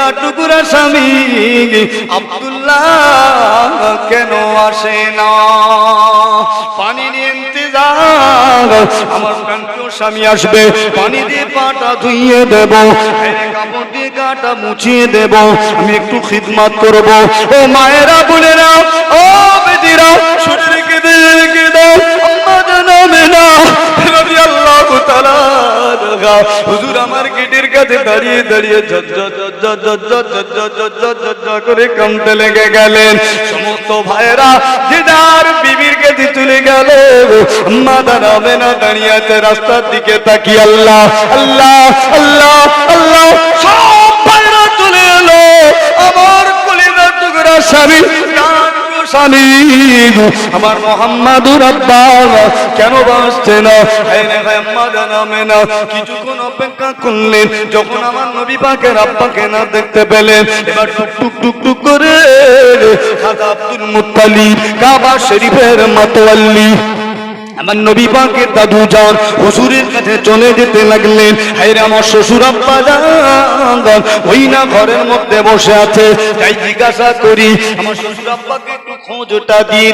কলিদা টুকুরা স্বামী আব্দুল্লাহ কেন আসে না? পানি নিয়ে আমার প্রান্তীয় স্বামী আসবে। পানি দিয়ে পাটা ধুইয়ে দেব কাপড় দিয়ে গাটা মুছিয়ে দেব, আমি একটু খিদমাত করব। ও মায়েরা, বোনেরা, ও বেদিরা শরীরে কেঁদে রেখে দাও। আম্মা জানাবে না। রবি আল্লাহ আল্লাহ হুজুর আমার গেটের কাছে দাঁড়িয়ে দাঁড়িয়ে করে কামতে লেগে গেলেন সমস্ত ভাইরা দিদার বিবির কাছে চলে গেল মা দাঁড়া না দাঁড়িয়ে আছে রাস্তার দিকে তাকি আল্লাহ আল্লাহ আল্লাহ আল্লাহ সব ভাইরা চলে এলো আমার কলিদার টুকরা স্বামী তার আমার মোহাম্মদুর আব্বাস কেন না? অপেক্ষা করলেন, যখন আমার নবী পাকের আব্বাকে না দেখতে পেলেন, এবার টুক টুক টুক টুক করে আব্দুল কাবা শরীফের মাতোয়াল্লি। আমার নবী পাকের দাদু যান, হুজুরের কাছে চলে যেতে লাগলেন। আমার শ্বশুর আব্বা যান, ওই না ঘরের মধ্যে বসে আছে। তাই জিজ্ঞাসা করি, আমার শ্বশুর আব্বাকে একটু খোঁজটা দিয়ে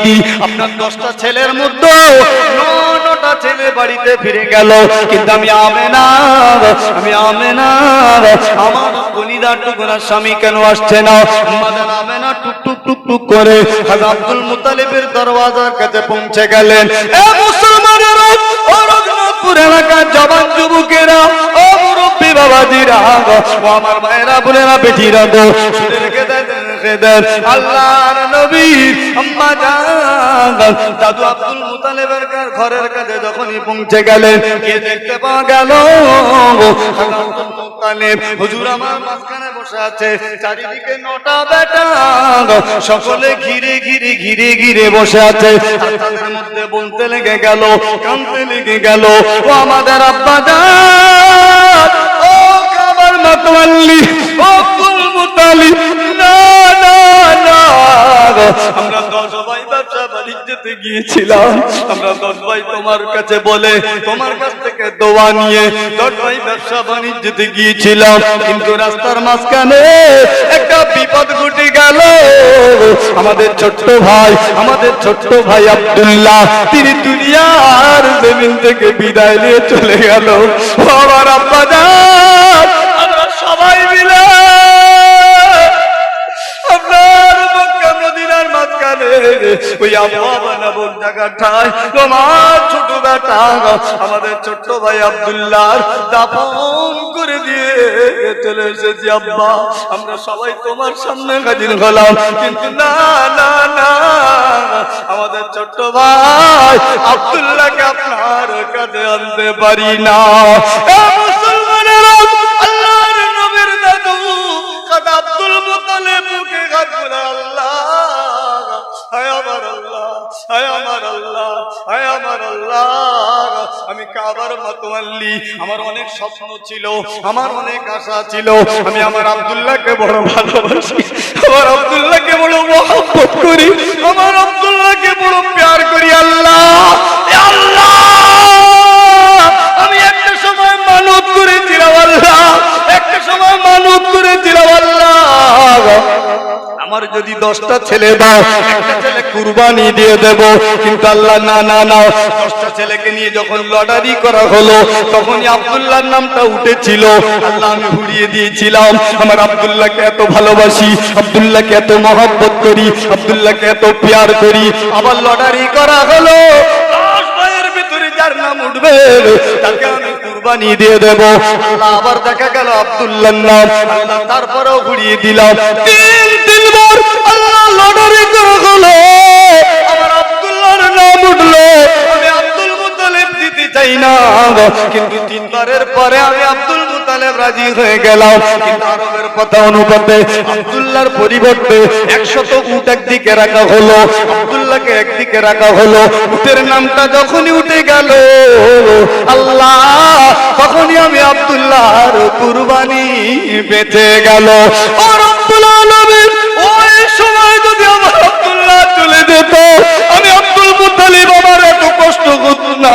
আপনার দশটা ছেলের মধ্যে নটা ছেলে বাড়িতে ফিরে গেল। কিন্তু আমি আমে না আমি আমে না আমার কলিদার টুকরা স্বামী কেন আসছে না? আমাদের আমে না টুক টুক টুক টুক করে আব্দুল মুতালিবের দরওয়াজার কাছে পৌঁছে গেলেন। এ মুসলমানেরা, ও এলাকার জবান যুবকেরা, ও মুরব্বী ও আমার বোনেরা ঘরের কাছে যখনই পৌঁছে গেলেন কে দেখতে পাওয়া গেল মুতালিব হুজুর আমার মাঝখানে বসে আছে। চারিদিকে নটা বেটা সকলে ঘিরে ঘিরে ঘিরে ঘিরে বসে আছে। তাদের মধ্যে বলতে লেগে গেল, কানতে লেগে গেল। ও আমাদের আব্বা ও কাবার মাতওয়াল্লি ও কুল না না না আমরা দশ ভাই ব্যবসা বাণিজ্যতে গিয়েছিলাম। আমরা দশ ভাই তোমার কাছে বলে, তোমার কাছ দোয়া নিয়ে দশ ব্যবসা বাণিজ্যতে গিয়েছিলাম, কিন্তু রাস্তার মাঝখানে একটা বিপদ ঘটে গেল। আমাদের ছোট্ট ভাই, আমাদের ছোট্ট ভাই আব্দুল্লাহ, তিনি দুনিয়ার জমিন থেকে বিদায় নিয়ে চলে গেল। আমার আব্বা আমরা সবাই মিলে আপনার মক্কা মদিনার মাঝখানে ওই আবহাওয়া বানাবো জায়গাটায়। তোমার আমাদের ছোট্ট ভাই আব্দুল্লাহ দাপন করে দিয়ে চলে এসেছি আব্বা। আমরা সবাই তোমার সামনে হাজির হলাম। কিন্তু না না না, আমাদের ছোট্ট ভাই আব্দুল্লাহকে আপনার কাছে আনতে পারি না। আমি কাবার মাতোয়াল্লি আমার অনেক স্বপ্ন ছিল, আমার অনেক আশা ছিল। আমি আমার আব্দুল্লাহকে বড় ভালোবাসি, আমার আব্দুল্লাহকে বড় মহব্বত করি, আমার আব্দুল্লাহকে বড় প্যার করি। আল্লাহ আল্লাহ! আমি একটা সময় মানত করেছিলাম, আল্লাহ! একটা সময় মানত করেছিলাম, আল্লাহ! আমার যদি দশটা ছেলে দাও কুরবানি দিয়ে দেব। কিন্তু আল্লাহ, না না না দশটা ছেলেকে নিয়ে যখন লটারি করা হলো, তখনই আব্দুল্লাহর নামটা উঠেছিল। আল্লাহ, আমি ঘুরিয়ে দিয়েছিলাম। আমার আব্দুল্লাহকে এত ভালোবাসি, আব্দুল্লাহকে এত মহব্বত করি, আব্দুল্লাহকে এত প্যার করি। আবার লটারি করা হলো। যার তারপরেও ঘুরিয়ে দিলাম। তিন, তিনবার আল্লাহ লটারি করা হলো। উঠল আমি আব্দুল মুতালিব দিতে চাই না কিন্তু তিনবারের পরে আমি আব্দুল মুতালেব রাজি হয়ে গেলাম। কিন্তু আরবের অনুপাতে পরিবর্তে একশত একদিকে রাখা হলো একদিকে রাখা হলো। নামটা যখনই উঠে গেল, আল্লাহ, তখনই আমি আব্দুল্লাহর কুরবানি বেঁচে গেল। ওই সময় যদি আমার আব্দুল্লাহ চলে যেত আমি বাবার এত কষ্ট করত না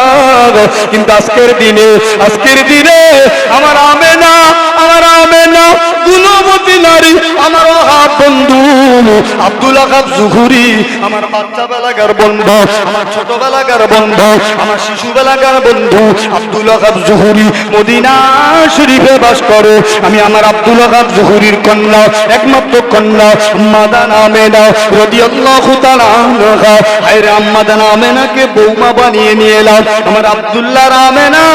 কিন্তু আজকের দিনে আজকের দিনে আমার করি বন্ধু আব্দুল আকাব জুহুরি, আমার বাচ্চা বেলাকার বন্ধু, আমার ছোটবেলাকার বন্ধু, আমার শিশু বেলাকার বন্ধু আব্দুল আকাব জুহুরি মদিনা শরীফে বাস করে। আমি আমার আব্দুল আকাব জুহুরির কন্যা, একমাত্র কন্যা মাদানা মেনা রাদিয়াল্লাহু তাআলা হায়রে আম্মাদানা মেনাকে বৌমা বানিয়ে নিয়ে এলাম। আমার আব্দুল্লাহ রামেনা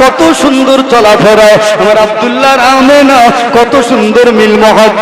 কত সুন্দর চলাফেরা। আমার আব্দুল্লাহ রামেনা কত সুন্দর মিল মহব্বত।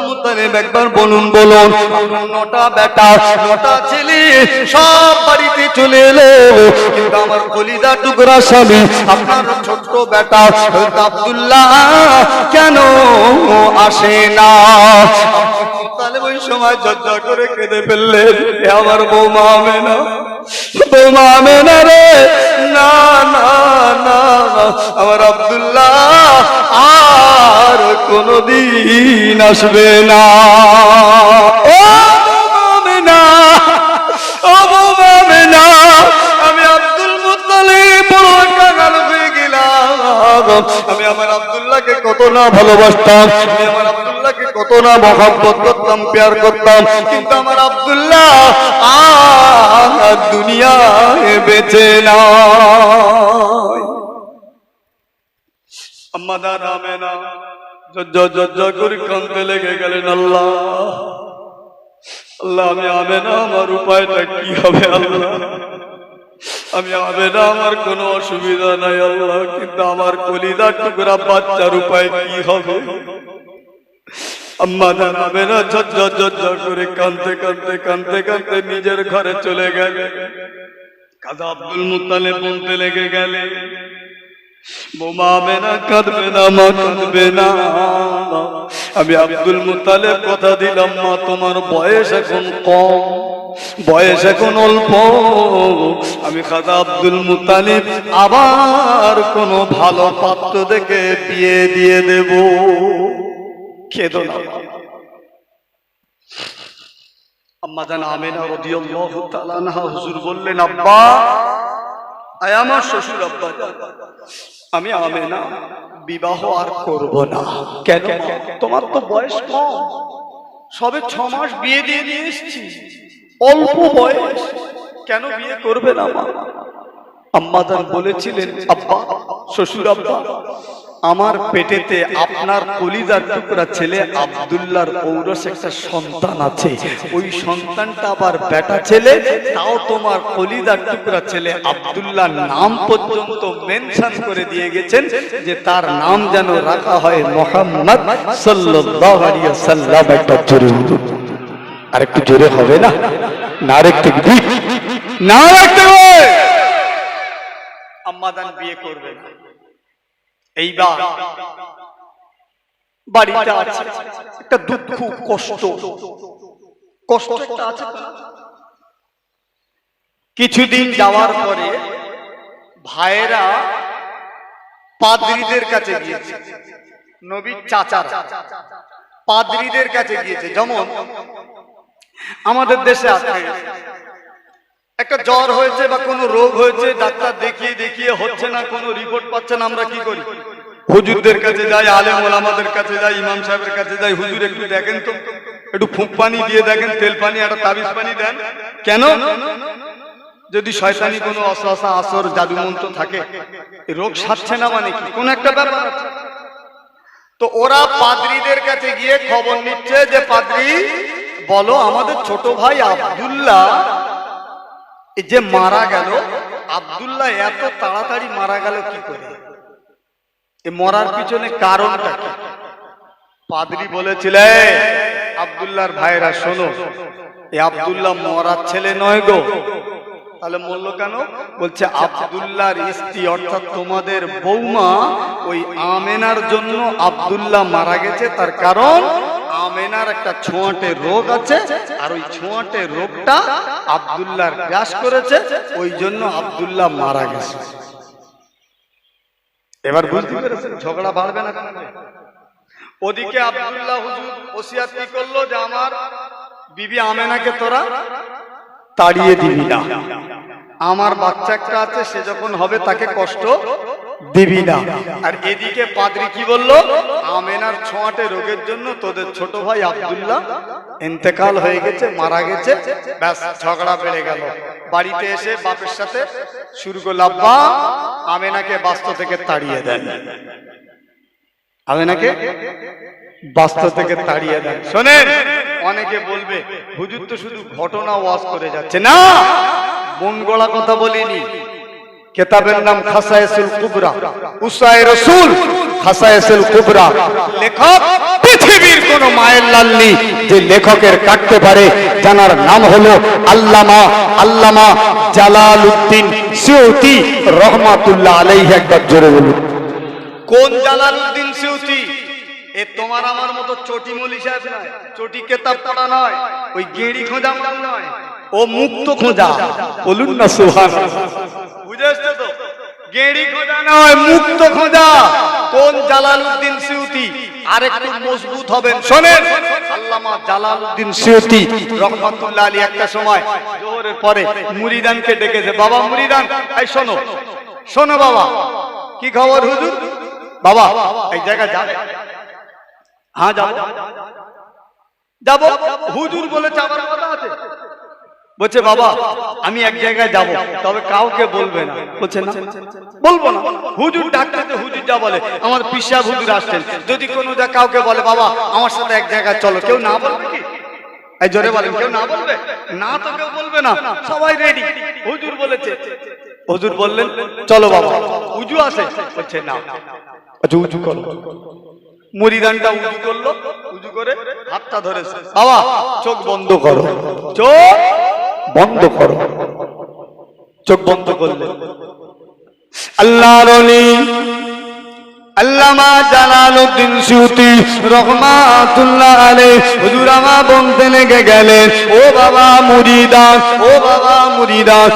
একবার বলুন বলুন। নটা বেটা, নটা ছেলে, সব বাড়িতে চলে এলো। কিন্তু আমার কলিদা টুকরা স্বামী, আপনার ছোট্ট বেটা আব্দুল্লাহ কেন আসে না? তাহলে ওই সময় জজ্জা করে কেঁদে ফেললেন আমার বৌমা হবে না বৌমা হবে না রে না না না। কোনদিন আসবে না। ও না ও না আমি আব্দুল হয়ে গেলাম। আমি আমার আব্দুল্লাহকে কত না ভালোবাসতাম, আমি আমার আব্দুল্লাহকে কত না করতাম করতাম। কিন্তু আমার আব্দুল্লাহ আর দুনিয়ায় বেঁচে না। না জজ্জ করে কানতে লেগে গেলেন আল্লাহ। আল্লাহ, আমি আবে না, আমার উপায়টা কি হবে আল্লাহ? আমি আবে না, আমার কোনো অসুবিধা নাই আল্লাহ, কিন্তু আমার কলিদা টুকরা বাচ্চার উপায় কি হবে? আম্মা জানাবে না ঝজ্জ ঝজ্জ করে কানতে কানতে কানতে কানতে নিজের ঘরে চলে গেলে কাজা আব্দুল মুতালে বলতে লেগে গেলে আমি আব্দুল মুতালেব কথা দিলাম, মা, তোমার বয়স এখন কম, বয়স এখন অল্প। আমি খাজা আব্দুল মুতালিব, আবার কোনো ভালো পাত্র দেখে বিয়ে দিয়ে দেব। খেদো না হুজুর বললেন, আব্বা আয় আমার শ্বশুর আব্বা। আমি আমি না বিবাহ আর করব না। কেন তোমার তো বয়স কম। সবে ছ মাস বিয়ে দিয়ে দিয়ে এসছি। অল্প বয়স। কেন বিয়ে করবে না মা? আম্মাদান বলেছিলেন, আব্বা, শ্বশুর আব্বা আমার পেটেতে আপনার কলিজার টুকরা ছেলে আব্দুল্লাহর ঔরস একটা সন্তান আছে। ওই সন্তানটা আবার বেটা ছেলে, তাও তোমার কলিদার টুকরা ছেলে আব্দুল্লাহর নাম পর্যন্ত মেনশন করে দিয়ে গেছেন যে তার নাম যেন রাখা হয় মোহাম্মদ সাল্লাম একটা জোরে বলুন। আর একটু জোরে হবে না? না আরেকটু না হবে আম্মাদান বিয়ে করবে না এইবার বাড়িটা আছে একটা দুঃখ, কষ্ট। কষ্ট আছে কিছুদিন যাওয়ার পরে ভাইয়েরা পাদ্রীদের কাছে গিয়েছে। নবীর চাচারা পাদ্রীদের কাছে গিয়েছে। যেমন আমাদের দেশে আছে একটা জ্বর হয়েছে বা কোনো রোগ হয়েছে, ডাক্তার দেখিয়ে দেখিয়ে হচ্ছে না, কোনো রিপোর্ট পাচ্ছে না, আমরা কি করি? হুজুরদের কাছে যাই, আলেম ওলামাদের কাছে যাই, ইমাম সাহেবের কাছে যাই, হুজুর একটু দেখেন তো। একটু ফুঁক পানি দিয়ে দেখেন, তেল পানি, একটা তাবিজ পানি দেন। কেন? যদি শয়তানি কোনো অসহসা আসর জাদু মন্ত্র থাকে রোগ সারছে না মানে কি? কোন একটা ব্যাপার তো ওরা পাদ্রীদের কাছে গিয়ে খবর নিচ্ছে যে, পাদ্রী, বলো আমাদের ছোট ভাই আব্দুল্লাহ যে মারা গেল, আব্দুল্লাহ এত তাড়াতাড়ি মারা গেল কি করে? মরার পিছনে কারণটা কি? পাদরি বলেছিলে আবদুল্লাহর ভাইরা, শোনো, এ আব্দুল্লাহ মরার ছেলে নয় গো। তাহলে বলল কেন? বলছে, আব্দুল্লাহর স্ত্রী, অর্থাৎ তোমাদের বৌমা, ওই আমেনার জন্য আব্দুল্লাহ মারা গেছে, তার কারণ আমেনার একটা ছোঁয়াটে রোগ আছে, আর ওই ছোঁয়াটে রোগটা আব্দুল্লাহর গ্রাস করেছে, ওই জন্য আব্দুল্লাহ মারা গেছে এবার বুঝতে পেরেছেন, ঝগড়া বাড়বে না? ওদিকে আব্দুল্লাহ হুজুর ওসিয়াত কি করল যে, আমার বিবি আমেনাকে তোরা তাড়িয়ে দিবি না আমার বাচ্চা একটা আছে, সে যখন হবে তাকে কষ্ট দিবি না। আর এদিকে পাদ্রি কি বলল? আমেনার ছোঁয়াটে রোগের জন্য তোদের ছোট ভাই আব্দুল্লাহ ইন্তেকাল হয়ে গেছে, মারা গেছে, ব্যাস, ঝগড়া বেড়ে গেল। বাড়িতে এসে বাপের সাথে শুরু করল, আব্বা, আমেনাকে বাস্ত থেকে তাড়িয়ে দেন। আমেনাকে বাস্তব থেকে তাড়িয়ে দেন। শোনেন, অনেকে বলবে, হুজুর তো শুধু ঘটনা ওয়াজ করে যাচ্ছে। না! মন গড়া কথা বলিনি। কেতাবের নাম খাসায়েসুল কুবরা। উসায়ে রাসূল খাসায়েসুল কুবরা। লেখক, পৃথিবীর কোন মায়ের লাল নেই, যে লেখকের কাটতে পারে, জানার নাম হলো আল্লামা আল্লামা জালালউদ্দিন সিউতি রহমাতুল্লাহ আলাইহি একবার জোরে বলুন। কোন জালালউদ্দিন সিউতি? এ তোমার আমার মতো চটি মলি সাহেব নয়, চটি কেতাব পড়া নয়, ওই গেড়ি খোঁজা নয়। ও মুক্ত খোঁজা। বলুন না সুহান। বুঝে তো? গেড়ি খোঁজা নয় মুক্ত খোঁজা। কোন জালালউদ্দিন সিউতি? আরেকটু মজবুত হবেন শোনেন। আল্লামা জালালউদ্দিন সিউতি রহমাতুল্লাহ আলী একটা সময় জোহরের পরে মুরিদানকে ডেকেছে। বাবা মুরিদান এই শোনো শোনো বাবা। কি খবর হুজুর? বাবা এই জায়গা যাবে হ্যাঁ যাব। যাব? হুজুর বলে যাবার কথা আছে? বলছে, বাবা, আমি এক জায়গায় যাব, তবে কাউকে বলবে না। বলছে, না, বলব না। হুজুর ডাকতে হুজুর যা বলে, আমার পিসা হুজুর আসছেন। যদি কোনো যা কাউকে বলে, বাবা, আমার সাথে এক জায়গায় চলো। কেউ না বলবে কি? এই জোরে বলেন, কেউ না বলবে? না তো কেউ বলবে না, সবাই রেডি হুজুর বলেছে। হুজুর বললেন, চলো বাবা। উজু আছে বলছে না আচ্ছা উজু করো। মুড়িদানটা উজু করল, উজু করে হাতটা ধরেছে। বাবা, চোখ বন্ধ করো। চোখ বন্ধ করো। চোখ বন্ধ করলে। আল্লাহ আল্লামা জালালউদ্দিন সুতি রহমাতুল্লাহ আলে হুজুর আমা বলতে লেগে গেলেন। ও বাবা মুরিদান, ও বাবা মুরিদান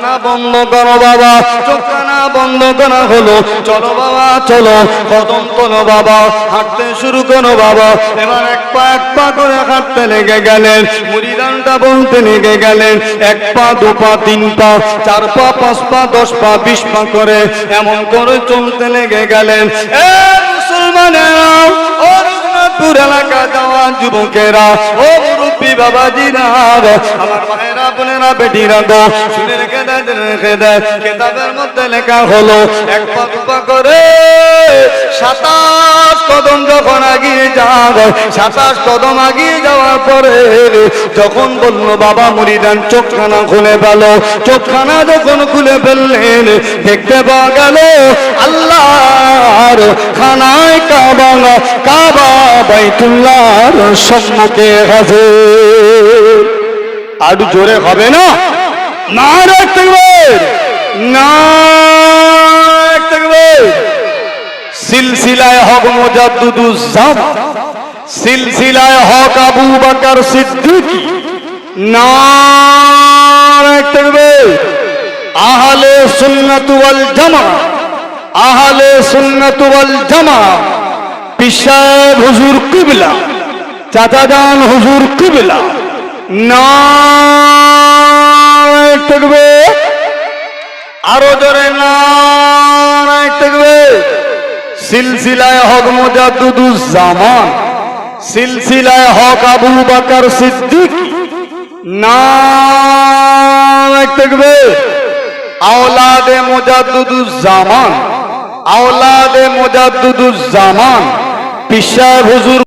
চোখখানা বন্ধ করো বাবা চোখখানা বন্ধ করা হলো। চলো বাবা, চলো। কদম তোলো বাবা, হাঁটতে শুরু করো বাবা। এবার এক পা এক পা করে হাঁটতে লেগে গেলেন মুরিদানটা বলতে লেগে গেলেন, এক পা, দু পা, তিন পা, চার পা, পাঁচ পা, দশ পা, বিশ পা করে এমন করে চলতে লেগে গেলেন। এ মুসলমানেরা, ও রঘুনাথপুর এলাকা যাওয়া যুবকেরা, ও মুরব্বী বাবাজিরা আমার মায়েরা বোনেরা, বেটিরা গো কেতাবের মধ্যে লেখা হলো, এক করে সাতাশ কদম যখন আগিয়ে যাব সাতাশ কদম আগিয়ে যাওয়ার পরে যখন বলল, বাবা চোখখানা খুলে পেল চোখখানা যখন খুলে ফেললেন, দেখতে পাওয়া গেল, আল্লাহর খানায় কাবা কাবা বাইতুল্লাহর সম্মুখে আছে আরও জোরে হবে না? না রাখতে না রাখতে সিলসিলায় হক মোজাদ্দুদুজ্জাম সিলসিলায় হক আবু বকর সিদ্দিকী। নারায় তাকবীর আহলে সুন্নাত ওয়াল জামা, আহলে সুন্নাত ওয়াল জামা পিসাব হুজুর কিবলা। চাচাজান হুজুর কিবলা। তাকবীর আরও জোরে তাকবীর সিলসিলায় হক মোজাদ্দুদুজ্জামান। সিলসিলায় হক আবু বকর সিদ্দিক। নাম দেখবে আওলাদে মোজাদ্দুদুজ্জামান। আওলাদে মোজাদ্দুদুজ্জামান। পিসা হুজুর